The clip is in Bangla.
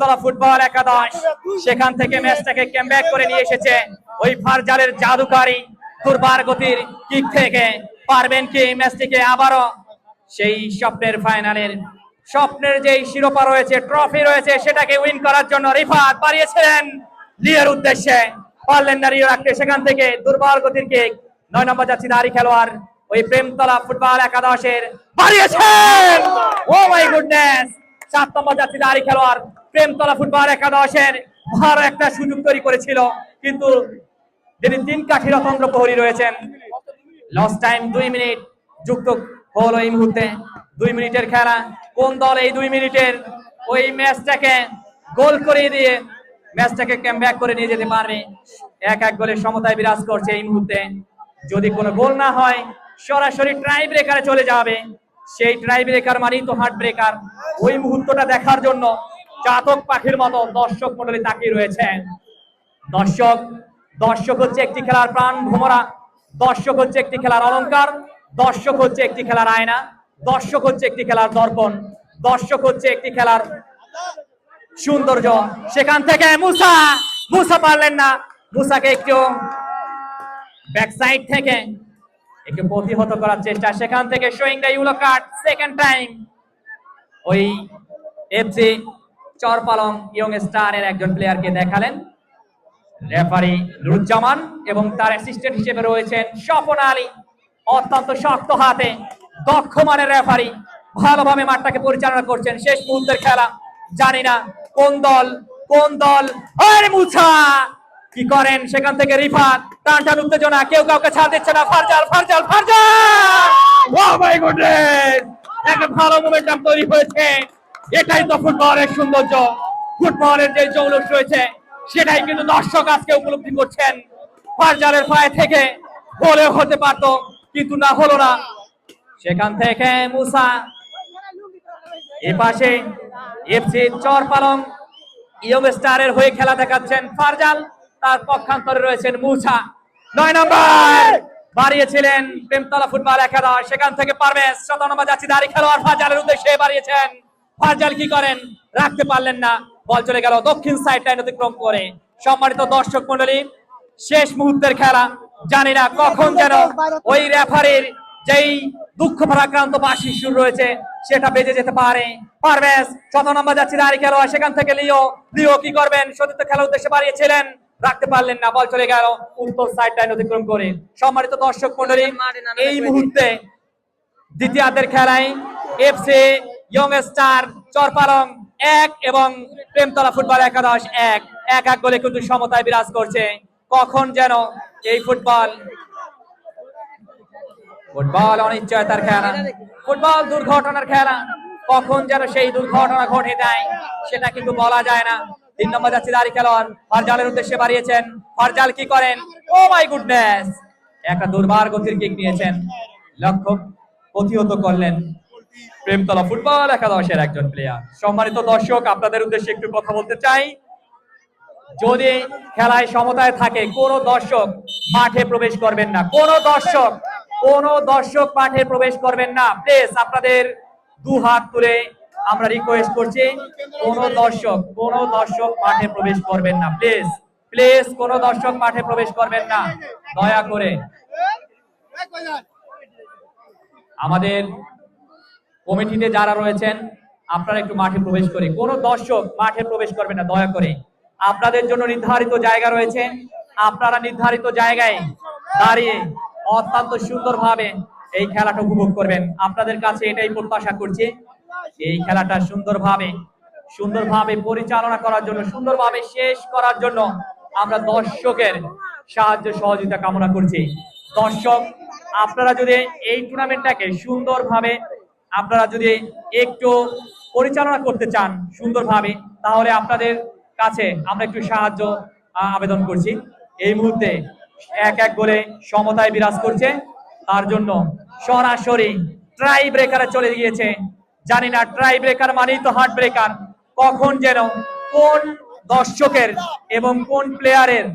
তলা ফুটবল একাদশ। সেখান থেকে ম্যাচটাকে করে নিয়ে এসেছে ওই জাদুকারী দুর্বার গতির কিক থেকে। পারবেন কি ম্যাচটিকে আবারও? সেই স্বপ্নের ফাইনালের স্বপ্নের শিরোপা রয়েছে ট্রফি রয়েছে, সেটাকে উইন করার জন্য রিফাত বাড়িয়েছিলেন লিয়ের উদ্দেশ্যে। পারলেন না রিও রাখতে সেখান থেকে দুর্বল গতির কিক। নয় নম্বর যাচ্ছি দাঁড়ি খেলোয়াড়, ওই প্রেমতলা ফুটবল একাদশের। বাড়িয়েছেন! ও মাই গুডনেস সাত নম্বর যাচ্ছি দাঁড়ি খেলোয়াড়। প্রেমতলা ফুটবল একাদশের ভালো একটা সুযোগ তৈরি করেছিল। কিন্তু যিনি তিন কাঠি রতন্দ্র প্রহরী রয়েছেন লস টাইম দুই মিনিট যুক্ত হলো এই মুহূর্তে। দুই মিনিটের খেলা, কোন দল এই দুই মিনিটের ওই ম্যাচটাকে গোল করিয়ে দিয়ে, ম্যাচটাকে ব্যাক করে নিয়ে যেতে পারবে। এক এক গোলের সমতায় বিরাজ করছে এই মুহূর্তে। যদি কোনো গোল না হয়, সরাসরি ট্রাই ব্রেকারে চলে যাবে। সেই ট্রাই ব্রেকার মানেই তো হার্ট ব্রেকার ওই মুহূর্তটা দেখার জন্য চাতক পাখির মতো দর্শক মন্ডলী তাকিয়ে রয়েছে দর্শক দর্শক হচ্ছে একটি খেলার প্রাণ ভ্রমরা দর্শক হচ্ছে একটি খেলার অলংকার। দর্শক হচ্ছে একটি খেলার আয়না। দর্শক হচ্ছে একটি খেলার দর্পণ। দর্শক হচ্ছে একটি খেলার সৌন্দর্য। সেখান থেকে মুসা মুসা পারলেন না। মুসাকে একটু ব্যাক সাইড থেকে একটু প্রতিহত করার চেষ্টা। সেখান থেকে showing the yellow card second time ওই এফসি চরপালং ইয়ং স্টারের একজন প্লেয়ারকে দেখালেন। রেফারি নুরুজ্জামান এবং তার অ্যাসিস্ট্যান্ট হিসেবে রয়েছেন স্বপন আলী। অত্যন্ত শক্ত হাতে, দক্ষ মানের রেফারি, ভালোভাবে মাঠটাকে পরিচালনা করছেন। শেষ মুহূর্তের খেলা, জানি না কোন দল কোন দল। আরে মুছা! কি করেন সেখান থেকে রিফাত? টান টান উত্তেজনা, কেউ কাউকে ছাড় দিচ্ছে না। ফারজাল ফারজাল ফারজাল! ও মাই গুডনেস একটা ভালো মোমেন্টাম তৈরি হয়েছে। এটাই তো ফুটবলের সৌন্দর্য। ফুটবলের যে জৌলুস রয়েছে, সেটাই কিন্তু দর্শক আজকে উপলব্ধি করছেন। ফারজালের পায়ে থেকে হলেও হতে পারত, কিন্তু না, হলো না। সেখান থেকে মুসা, এ পাশে এফসি চরপালং ইয়ং স্টারের হয়ে খেলা দেখাচ্ছেন ফারজাল, তার পক্ষান্তরে রয়েছেন মুসা। নয় নম্বর, বাড়িয়েছিলেন প্রেমতলা ফুটবল একাদশ, সেখান থেকে পারভেজ শত নম্বর যাচ্ছি দাঁড়িয়ে খেলোয়াড় ফারজালের উদ্দেশ্যে বাড়িয়েছেন। ফারজাল কি করেন? রাখতে পারলেন না। বল চলে গেল দক্ষিণ সাইড লাইন অতিক্রম করে। সম্মানিত দর্শক মন্ডলী শেষ মুহূর্তের খেলা। জানি না কখন যেন ওই রেফারির যেই দুঃখ ভারাক্রান্ত বাসি সুর রয়েছে সেটা বেজে যেতে পারে। পারভেজ শত নম্বর যাচ্ছে দাঁড়ি খেলোয়াড়, সেখান থেকে লিও। লিও কি করবেন? সতীর্থ খেলার উদ্দেশ্যে বাড়িয়েছিলেন। রাখতে পারলেন না, বল চলে গেল উত্তর সাইড লাইন অতিক্রম করে। সম্মানিত দর্শক মন্ডলী এই মুহূর্তে দ্বিতীয়ার্ধের খেলায় এফসি ইয়ং স্টার চরপালং এক এবং প্রেমতলা ফুটবল একাদশ এক। এক এক গোলে কিন্তু সমতায় বিরাজ করছে। কখন যেন এই ফুটবল? ফুটবল অনিশ্চয়তার খেলা। ফুটবল দুর্ঘটনার খেলা। কখন যেন সেই দুর্ঘটনা ঘটে দেয় সেটা কিন্তু বলা যায় না। তিন নম্বর যাচ্ছে দাঁড়ি খেলোয়াড় ফারজালের উদ্দেশ্যে বাড়িয়েছেন। ফারজাল কি করেন? ও মাই গুডনেস একটা দুর্বার গতির কিক নিয়েছেন। লক্ষ্য প্রতিহত করলেন। প্রেমতলা ফুটবল একাদশের একজন প্লেয়ার সম্মানিত দর্শক, আপনাদের উদ্দেশ্যে একটু কথা বলতে চাই। যদি খেলায় সমতায় থাকে, কোন দর্শক মাঠে প্রবেশ করবেন না। কোন দর্শক কোন দর্শক মাঠে প্রবেশ করবেন না। প্লিজ আপনাদের দু হাত তুলে আমরা রিকোয়েস্ট করছি, কোন দর্শক কোন দর্শক মাঠে প্রবেশ করবেন না। প্লিজ প্লিজ কোন দর্শক মাঠে প্রবেশ করবেন না। দয়া করে। আমাদের কমিটিতে যারা রয়েছেন, আপনারা একটু মাঠে প্রবেশ করে, কোন দর্শক মাঠে প্রবেশ করবেন না, দয়া করে। আপনাদের জন্য নির্ধারিত জায়গা রয়েছে। আপনারা নির্ধারিত জায়গায় দাঁড়িয়ে অত্যন্ত সুন্দরভাবে এই খেলাটা উপভোগ করবেন। আপনাদের কাছে এটাই প্রত্যাশা করছি। এই খেলাটা সুন্দরভাবে সুন্দরভাবে পরিচালনা করার জন্য, সুন্দরভাবে শেষ করার জন্য আমরা দর্শকের সাহায্য সহযোগিতা কামনা করছি। দর্শক, আপনারা যদি এই টুর্নামেন্টটাকে সুন্দরভাবে আপনারা যদি একটু পরিচালনা করতে চান সুন্দরভাবে, তাহলে আপনাদের কাছে আমরা একটু সাহায্য আবেদন করছি। এই মুহূর্তে এক এক গোলে সমতায় বিরাজ করছে। তার জন্য সরাসরি ট্রাই ব্রেকারে চলে গিয়েছে। জানি না ট্রাই ব্রেকার মানেই তো হার্ট ব্রেকার কখন যেন কোন দর্শকের এবং কোন প্লেয়ারের